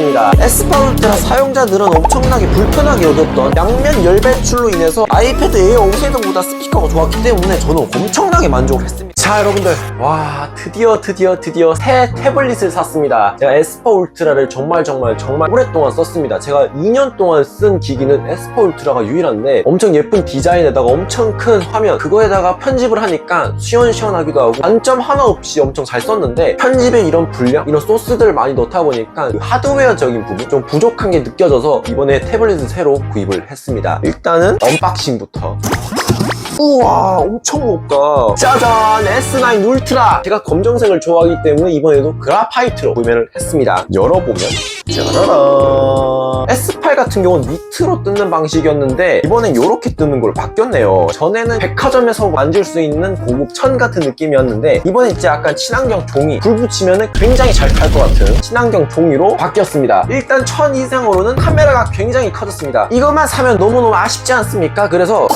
있습니다. S8 울트라 사용자들은 엄청나게 불편하게 여겼던 양면 열 배출로 인해서 아이패드 에어 5세대보다 스피커가 좋았기 때문에 저는 엄청나게 만족을 했습니다. 자 여러분들 와 드디어 드디어 드디어 새 태블릿을 샀습니다. 제가 S4 울트라를 정말 정말 정말 오랫동안 썼습니다. 제가 2년 동안 쓴 기기는 S4 울트라가 유일한데 엄청 예쁜 디자인에다가 엄청 큰 화면 그거에다가 편집을 하니까 시원시원하기도 하고 단점 하나 없이 엄청 잘 썼는데 편집에 이런 분량 이런 소스들을 많이 넣다 보니까 그 하드웨어적인 부분 좀 부족한 게 느껴져서 이번에 태블릿을 새로 구입을 했습니다. 일단은 언박싱부터 우와 엄청 무겁다. 짜잔 S9 울트라. 제가 검정색을 좋아하기 때문에 이번에도 그라파이트로 구매를 했습니다. 열어보면 짜라란 S8 같은 경우는 밑으로 뜯는 방식이었는데 이번엔 이렇게 뜯는 걸로 바뀌었네요. 전에는 백화점에서 만질 수 있는 고급 천 같은 느낌이었는데 이번엔 진짜 약간 친환경 종이 불 붙이면 굉장히 잘 탈 것 같은 친환경 종이로 바뀌었습니다. 일단 천 이상으로는 카메라가 굉장히 커졌습니다. 이것만 사면 너무너무 아쉽지 않습니까? 그래서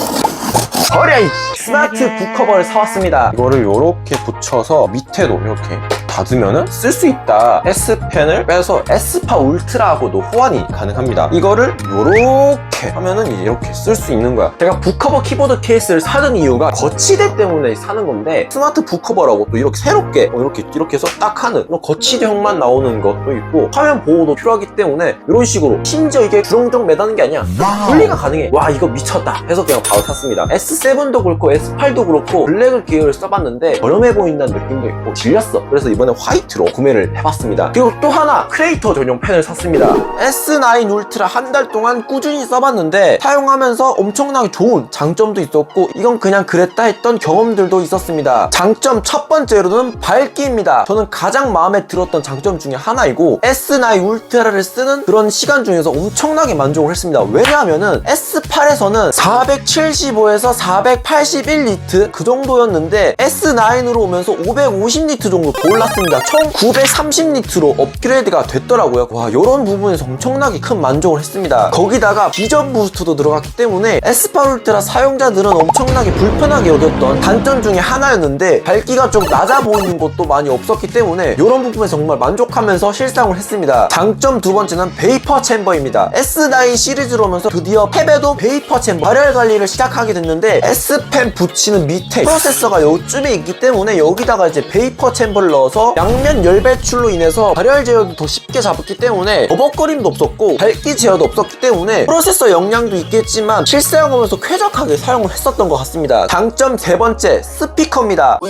버려 이 스마트 북커버를 사왔습니다. 이거를 이렇게 붙여서 밑에도 이렇게 닫으면은 쓸수 있다. S펜을 빼서 S파 울트라하고도 호환이 가능합니다. 이거를 이렇게 하면은 이렇게 쓸 수 있는 거야. 제가 북커버 키보드 케이스를 사는 이유가 거치대 때문에 사는 건데 스마트 북커버라고 또 이렇게 새롭게 어, 이렇게 이렇게 해서 딱 하는 거치대형만 나오는 것도 있고 화면 보호도 필요하기 때문에 이런 식으로 심지어 이게 주렁주렁 매다는 게 아니야. 분리가 가능해. 와 이거 미쳤다. 해서 그냥 바로 샀습니다. S7도 그렇고 S8도 그렇고 블랙을 계열을 써봤는데 저렴해 보인다는 느낌도 있고 질렸어. 그래서 이번 에 화이트로 구매를 해봤습니다. 그리고 또 하나 크리에이터 전용 펜을 샀습니다. S9 울트라 한 달 동안 꾸준히 써봤는데 사용하면서 엄청나게 좋은 장점도 있었고 이건 그냥 그랬다 했던 경험들도 있었습니다. 장점 첫 번째로는 밝기입니다. 저는 가장 마음에 들었던 장점 중에 하나이고 S9 울트라를 쓰는 그런 시간 중에서 엄청나게 만족을 했습니다. 왜냐하면은 S8에서는 475에서 481리트 그 정도였는데 S9으로 오면서 550리트 정도 더 올랐습니다. 총 930리트로 업그레이드가 됐더라고요. 와, 이런 부분에서 엄청나게 큰 만족을 했습니다. 거기다가 비전 부스트도 들어갔기 때문에 S8 울트라 사용자들은 엄청나게 불편하게 여겼던 단점 중에 하나였는데 밝기가 좀 낮아 보이는 것도 많이 없었기 때문에 이런 부분에 정말 만족하면서 실상을 했습니다. 장점 두 번째는 베이퍼 챔버입니다. S9 시리즈로 오면서 드디어 탭에도 베이퍼 챔버 발열 관리를 시작하게 됐는데 S펜 붙이는 밑에 프로세서가 요쯤에 있기 때문에 여기다가 이제 베이퍼 챔버를 넣어서 양면 열 배출로 인해서 발열 제어도 더 쉽게 잡았기 때문에 버벅거림도 없었고 밝기 제어도 없었기 때문에 프로세서 역량도 있겠지만 실사용하면서 쾌적하게 사용을 했었던 것 같습니다. 장점 세 번째 스피커입니다.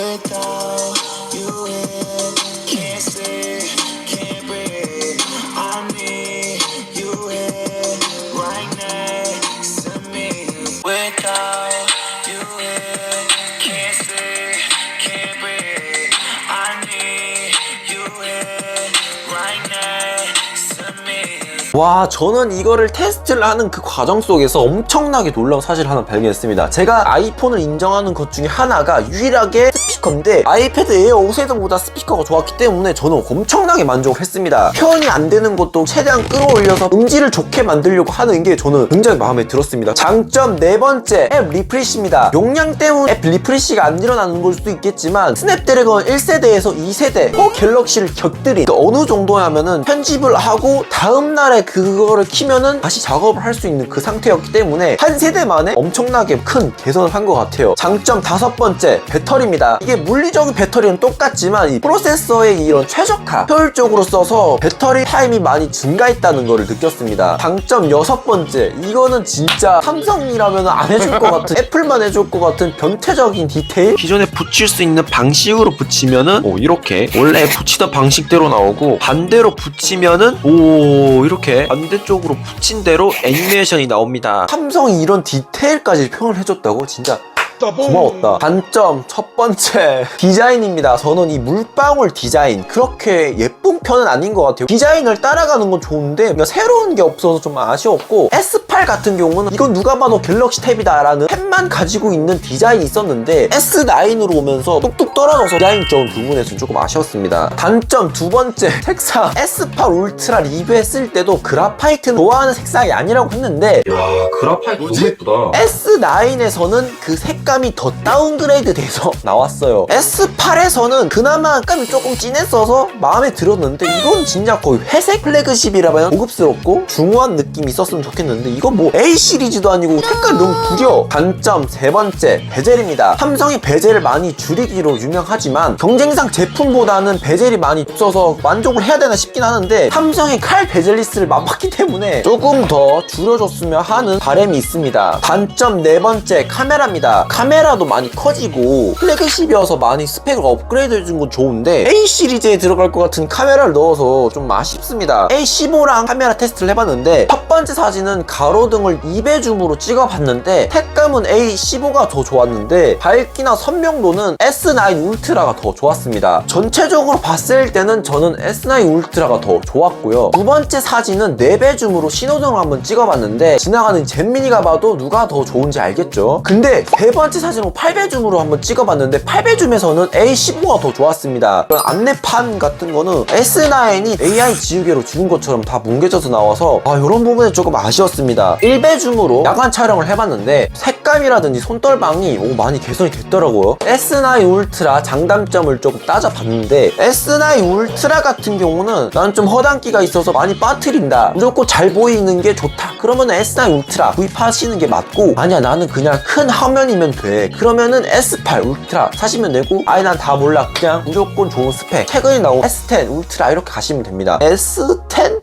와 저는 이거를 테스트를 하는 그 과정 속에서 엄청나게 놀라운 사실을 하나 발견했습니다. 제가 아이폰을 인정하는 것 중에 하나가 유일하게 스피커인데 아이패드 에어 5세대보다 스피커가 좋았기 때문에 저는 엄청나게 만족을 했습니다. 표현이 안 되는 것도 최대한 끌어올려서 음질을 좋게 만들려고 하는 게 저는 굉장히 마음에 들었습니다. 장점 네 번째 앱 리프레시입니다. 용량 때문에 앱 리프레시가 안 일어나는 걸 수도 있겠지만 스냅드래곤 1세대에서 2세대 또 갤럭시를 곁들인 그 어느 정도냐면은 편집을 하고 다음 날에 그거를 키면은 다시 작업을 할 수 있는 그 상태였기 때문에 한 세대 만에 엄청나게 큰 개선을 한 것 같아요. 장점 다섯 번째 배터리입니다. 이게 물리적인 배터리는 똑같지만 이 프로세서의 이런 최적화 효율적으로 써서 배터리 타임이 많이 증가했다는 것을 느꼈습니다. 장점 여섯 번째. 이거는 진짜 삼성이라면 안 해줄 것 같은 애플만 해줄 것 같은 변태적인 디테일? 기존에 붙일 수 있는 방식으로 붙이면은 오 이렇게. 원래 붙이던 방식대로 나오고 반대로 붙이면은 오 이렇게. 반대쪽으로 붙인 대로 애니메이션이 나옵니다. 삼성이 이런 디테일까지 표현을 해줬다고? 진짜 고마웠다. 단점 첫 번째 디자인입니다. 저는 이 물방울 디자인 그렇게 예쁜 편은 아닌 것 같아요. 디자인을 따라가는 건 좋은데 뭔가 새로운 게 없어서 좀 아쉬웠고 S8 같은 경우는 이건 누가 봐도 갤럭시 탭이다 라는 탭만 가지고 있는 디자인이 있었는데 S9으로 오면서 뚝뚝 떨어져서 디자인적인 부분에서는 조금 아쉬웠습니다. 단점 두 번째 색상 S8 울트라 리뷰했을 때도 그라파이트는 좋아하는 색상이 아니라고 했는데 야 그라파이트 너무 예쁘다 S9에서는 그색 색감이 더 다운그레이드 돼서 나왔어요. S8에서는 그나마 색감이 조금 진했어서 마음에 들었는데 이건 진짜 거의 회색 플래그십이라면 고급스럽고 중후한 느낌이 있었으면 좋겠는데 이건 뭐 A 시리즈도 아니고 색깔 너무 구려. 단점 세 번째 베젤입니다. 삼성이 베젤을 많이 줄이기로 유명하지만 경쟁상 제품보다는 베젤이 많이 없어서 만족을 해야 되나 싶긴 하는데 삼성이 칼 베젤리스를 맛봤기 때문에 조금 더 줄여줬으면 하는 바람이 있습니다. 단점 네 번째 카메라입니다. 카메라도 많이 커지고 플래그십이어서 많이 스펙을 업그레이드 해준 건 좋은데 A 시리즈에 들어갈 것 같은 카메라를 넣어서 좀 아쉽습니다. A15랑 카메라 테스트를 해봤는데 첫 번째 사진은 가로 등을 2배 줌으로 찍어봤는데 색감은 A15가 더 좋았는데 밝기나 선명도는 S9 울트라가 더 좋았습니다. 전체적으로 봤을 때는 저는 S9 울트라가 더 좋았고요. 두 번째 사진은 4배 줌으로 신호등을 한번 찍어봤는데 지나가는 잼민이가 봐도 누가 더 좋은지 알겠죠? 근데 세 번째 사진은 8배 줌으로 한번 찍어봤는데 8배 줌에서는 A15가 더 좋았습니다. 이런 안내판 같은 거는 S9이 AI 지우개로 지운 것처럼 다 뭉개져서 나와서 아 이런 부분에 조금 아쉬웠습니다. 1배 줌으로 야간 촬영을 해봤는데 색감이라든지 손떨방이 오, 많이 개선이 됐더라고요. S9 울트라 장단점을 조금 따져봤는데 S9 울트라 같은 경우는 나는 좀 허당기가 있어서 많이 빠트린다. 무조건 잘 보이는 게 좋다. 그러면 S9 울트라 구입하시는 게 맞고 아니야 나는 그냥 큰 화면이면 돼. 그러면은 S8 울트라 사시면 되고 아예 난다 몰라. 그냥 무조건 좋은 스펙. 최근에 나온 S10 울트라 이렇게 가시면 됩니다. S10?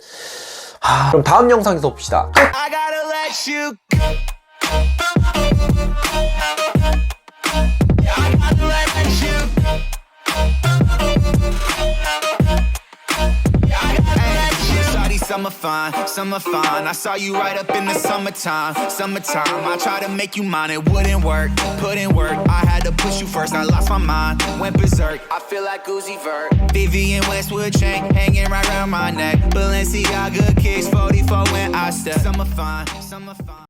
아, 그럼 다음 영상에서 봅시다. Gotta you go. Summer fine. I saw you right up in the summertime, summertime. I tried to make you mine, it wouldn't work. In work, I had to push you first. I lost my mind, went berserk. I feel like Uzi Vert. Vivian Westwood chain hanging right around my neck. Balenciaga kicks 44 when I step. Summer fine, summer fine.